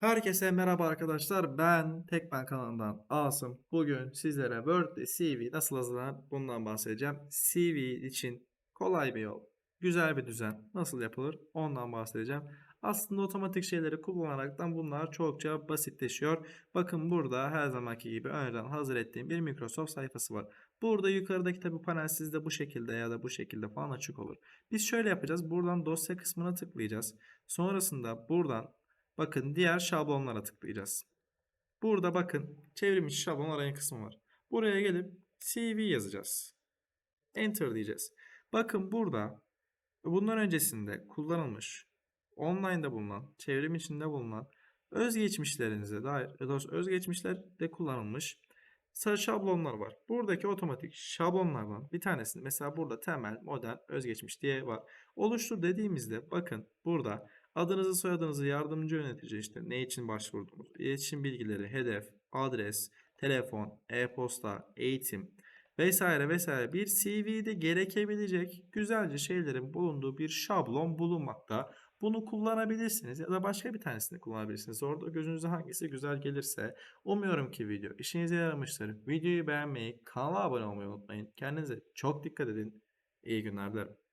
Herkese merhaba arkadaşlar. Ben Tekben kanalından Asım. Bugün sizlere Word'de CV nasıl hazırlanır bundan bahsedeceğim. CV için kolay bir yol, güzel bir düzen nasıl yapılır ondan bahsedeceğim. Aslında otomatik şeyleri kullanaraktan bunlar çokça basitleşiyor. Bakın burada her zamanki gibi önceden hazır ettiğim bir Microsoft sayfası var. Burada yukarıdaki tabi panel sizde bu şekilde ya da bu şekilde falan açık olur. Biz şöyle yapacağız. Buradan dosya kısmına tıklayacağız. Sonrasında buradan Bakın diğer şablonlara tıklayacağız. Burada bakın çevrilmiş şablon arayın kısmı var. Buraya gelip CV yazacağız. Enter diyeceğiz. Bakın burada bundan öncesinde kullanılmış, online'da bulunan, çevrim içinde bulunan özgeçmişlerinize dair, doğrusu özgeçmişlerde kullanılmış sarı şablonlar var. Buradaki otomatik şablonlardan bir tanesini mesela burada temel, modern, özgeçmiş diye var. Oluştur dediğimizde bakın burada Adınızı, soyadınızı, yardımcı yönetici işte ne için başvurdunuz, iletişim bilgileri, hedef, adres, telefon, e-posta, eğitim vesaire vesaire bir CV'de gerekebilecek güzelce şeylerin bulunduğu bir şablon bulunmakta. Bunu kullanabilirsiniz ya da başka bir tanesini kullanabilirsiniz. Orada gözünüze hangisi güzel gelirse. Umuyorum ki video işinize yaramıştır. Videoyu beğenmeyi, kanala abone olmayı unutmayın. Kendinize çok dikkat edin. İyi günler dilerim.